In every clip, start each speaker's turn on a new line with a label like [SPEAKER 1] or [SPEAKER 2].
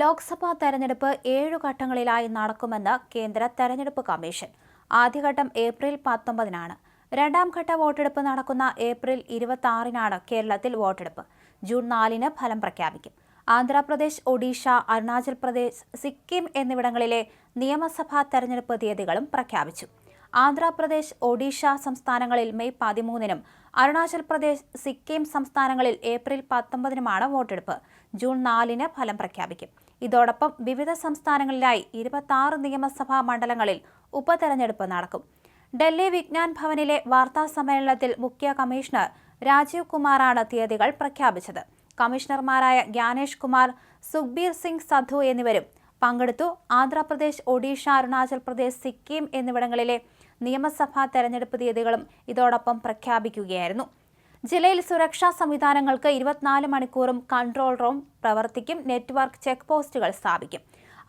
[SPEAKER 1] ലോക്സഭാ തെരഞ്ഞെടുപ്പ് ഏഴു ഘട്ടങ്ങളിലായി നടക്കുമെന്ന് കേന്ദ്ര തെരഞ്ഞെടുപ്പ് കമ്മീഷൻ. ആദ്യഘട്ടം ഏപ്രിൽ പത്തൊമ്പതിനാണ്. രണ്ടാം ഘട്ട വോട്ടെടുപ്പ് നടക്കുന്ന ഏപ്രിൽ ഇരുപത്തി ആറിനാണ് കേരളത്തിൽ വോട്ടെടുപ്പ്. ജൂൺ നാലിന് ഫലം പ്രഖ്യാപിക്കും. ആന്ധ്രാപ്രദേശ് ഒഡീഷ അരുണാചൽ പ്രദേശ് സിക്കിം എന്നിവിടങ്ങളിലെ നിയമസഭാ തെരഞ്ഞെടുപ്പ് തീയതികളും പ്രഖ്യാപിച്ചു. ആന്ധ്രാപ്രദേശ് ഒഡീഷ സംസ്ഥാനങ്ങളിൽ മെയ് പതിമൂന്നിനും അരുണാചൽ പ്രദേശ് സിക്കിം സംസ്ഥാനങ്ങളിൽ ഏപ്രിൽ പത്തൊമ്പതിനുമാണ് വോട്ടെടുപ്പ്. ജൂൺ നാലിന് ഫലം പ്രഖ്യാപിക്കും. ഇതോടൊപ്പം വിവിധ സംസ്ഥാനങ്ങളിലായി ഇരുപത്തി നിയമസഭാ മണ്ഡലങ്ങളിൽ ഉപതെരഞ്ഞെടുപ്പ് നടക്കും. ഡൽഹി വിജ്ഞാൻ ഭവനിലെ വാർത്താ സമ്മേളനത്തിൽ മുഖ്യ കമ്മീഷണർ രാജീവ് കുമാറാണ് തീയതികൾ പ്രഖ്യാപിച്ചത്. കമ്മീഷണർമാരായ ജ്ഞാനേഷ് കുമാർ സുഖ്ബീർ സിംഗ് സധു എന്നിവരും പങ്കെടുത്തു. ആന്ധ്രാപ്രദേശ് ഒഡീഷ അരുണാചൽ പ്രദേശ് സിക്കിം എന്നിവിടങ്ങളിലെ നിയമസഭാ തെരഞ്ഞെടുപ്പ് തീയതികളും ഇതോടൊപ്പം പ്രഖ്യാപിക്കുകയായിരുന്നു. ജില്ലയിൽ സുരക്ഷാ സംവിധാനങ്ങൾക്ക് ഇരുപത്തിനാല് മണിക്കൂറും കൺട്രോൾ റൂം പ്രവർത്തിക്കും നെറ്റ്വർക്ക് ചെക്ക് പോസ്റ്റുകൾ സ്ഥാപിക്കും.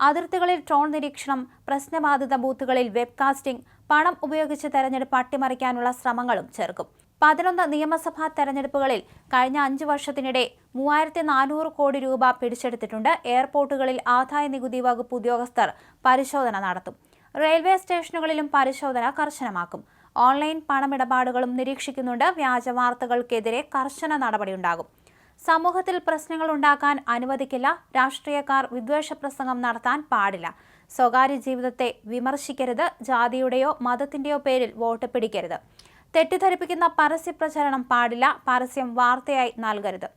[SPEAKER 1] അതിർത്തികളിൽ ട്രോൺ നിരീക്ഷണം പ്രശ്നബാധിത ബൂത്തുകളിൽ വെബ്കാസ്റ്റിംഗ് പണം ഉപയോഗിച്ച് തെരഞ്ഞെടുപ്പ് അട്ടിമറിക്കാനുള്ള ശ്രമങ്ങളും ചേർക്കും പതിനൊന്ന് നിയമസഭാ തെരഞ്ഞെടുപ്പുകളിൽ കഴിഞ്ഞ അഞ്ചു വർഷത്തിനിടെ മൂവായിരത്തി നാനൂറ് കോടി രൂപ പിടിച്ചെടുത്തിട്ടുണ്ട്. എയർപോർട്ടുകളിൽ ആദായ നികുതി വകുപ്പ് ഉദ്യോഗസ്ഥർ പരിശോധന നടത്തും. റെയിൽവേ സ്റ്റേഷനുകളിലും പരിശോധന കർശനമാക്കും. ഓൺലൈൻ പണമിടപാടുകളും നിരീക്ഷിക്കുന്നുണ്ട്. വ്യാജ വാർത്തകൾക്കെതിരെ കർശന നടപടിയുണ്ടാകും. സമൂഹത്തിൽ പ്രശ്നങ്ങൾ ഉണ്ടാക്കാൻ അനുവദിക്കില്ല. രാഷ്ട്രീയക്കാർ വിദ്വേഷ പ്രസംഗം നടത്താൻ പാടില്ല. സ്വകാര്യ ജീവിതത്തെ വിമർശിക്കരുത്. ജാതിയുടെയോ മതത്തിന്റെയോ പേരിൽ വോട്ട് പിടിക്കരുത്. തെറ്റിദ്ധരിപ്പിക്കുന്ന പരസ്യ പ്രചരണം പാടില്ല. പരസ്യം വാർത്തയായി നൽകരുത്.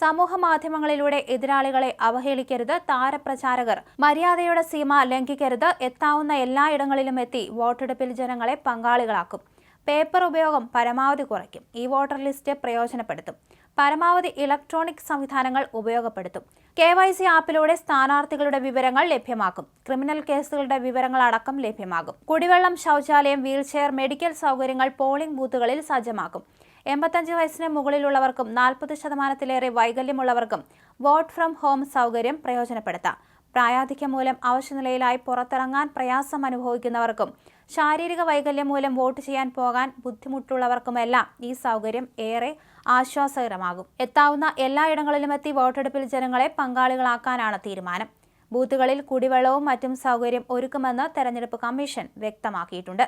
[SPEAKER 1] സമൂഹ മാധ്യമങ്ങളിലൂടെ എതിരാളികളെ അവഹേളിക്കരുത് താരപ്രചാരകർ മര്യാദയുടെ സീമ ലംഘിക്കരുത് എത്താവുന്ന എല്ലായിടങ്ങളിലും എത്തി വോട്ടെടുപ്പിൽ ജനങ്ങളെ പങ്കാളികളാക്കും. പേപ്പർ ഉപയോഗം പരമാവധി കുറയ്ക്കും. ഈ വോട്ടർ ലിസ്റ്റ് പ്രയോജനപ്പെടുത്തും. പരമാവധി ഇലക്ട്രോണിക് സംവിധാനങ്ങൾ ഉപയോഗപ്പെടുത്തും. കെ വൈ സി ആപ്പിലൂടെ സ്ഥാനാർത്ഥികളുടെ വിവരങ്ങൾ ലഭ്യമാക്കും. ക്രിമിനൽ കേസുകളുടെ വിവരങ്ങൾ അടക്കം ലഭ്യമാകും. കുടിവെള്ളം ശൗചാലയം വീൽചെയർ മെഡിക്കൽ സൗകര്യങ്ങൾ പോളിംഗ് ബൂത്തുകളിൽ സജ്ജമാക്കും. എൺപത്തഞ്ച് വയസ്സിന് മുകളിലുള്ളവർക്കും നാൽപ്പത് ശതമാനത്തിലേറെ വൈകല്യമുള്ളവർക്കും വോട്ട് ഫ്രം ഹോം സൗകര്യം പ്രയോജനപ്പെടുത്താം. പ്രായാധിക്യം മൂലം അവശനിലയിലായി പുറത്തിറങ്ങാൻ പ്രയാസം അനുഭവിക്കുന്നവർക്കും ശാരീരിക വൈകല്യം മൂലം വോട്ട് ചെയ്യാൻ പോകാൻ ബുദ്ധിമുട്ടുള്ളവർക്കുമെല്ലാം ഈ സൗകര്യം ഏറെ ആശ്വാസകരമാകും. എത്താവുന്ന എല്ലായിടങ്ങളിലും എത്തി വോട്ടെടുപ്പിൽ ജനങ്ങളെ പങ്കാളികളാക്കാനാണ് തീരുമാനം. ബൂത്തുകളിൽ കുടിവെള്ളവും മറ്റും സൗകര്യം ഒരുക്കുമെന്ന് തെരഞ്ഞെടുപ്പ് കമ്മീഷൻ വ്യക്തമാക്കിയിട്ടുണ്ട്.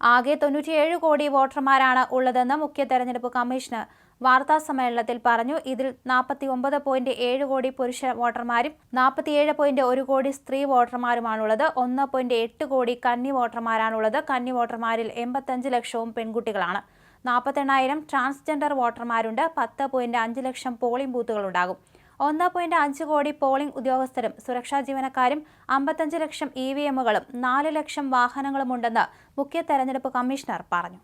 [SPEAKER 1] ആകെ തൊണ്ണൂറ്റിയേഴ് കോടി വോട്ടർമാരാണ് ഉള്ളതെന്ന് മുഖ്യ തെരഞ്ഞെടുപ്പ് കമ്മീഷണർ വാർത്താ സമ്മേളനത്തിൽ പറഞ്ഞു. ഇതിൽ നാൽപ്പത്തി ഒമ്പത് പോയിന്റ് ഏഴ് കോടി പുരുഷ വോട്ടർമാരും നാൽപ്പത്തിയേഴ് പോയിന്റ് ഒരു കോടി സ്ത്രീ വോട്ടർമാരുമാണുള്ളത്. ഒന്ന് പോയിന്റ് എട്ട് കോടി കന്നി വോട്ടർമാരാണുള്ളത്. കന്നി വോട്ടർമാരിൽ എൺപത്തഞ്ച് ലക്ഷവും പെൺകുട്ടികളാണ്. നാൽപ്പത്തെണ്ണായിരം ട്രാൻസ്ജെൻഡർ വോട്ടർമാരുണ്ട്. പത്ത് പോയിന്റ് അഞ്ച് ലക്ഷം പോളിംഗ് ബൂത്തുകളുണ്ടാകും. ഒന്ന് പോയിന്റ് അഞ്ച് കോടി പോളിംഗ് ഉദ്യോഗസ്ഥരും സുരക്ഷാ ജീവനക്കാരും അമ്പത്തഞ്ച് ലക്ഷം ഇ വി എമ്മുകളും നാല് ലക്ഷം വാഹനങ്ങളുമുണ്ടെന്ന് മുഖ്യ തെരഞ്ഞെടുപ്പ് കമ്മീഷണർ പറഞ്ഞു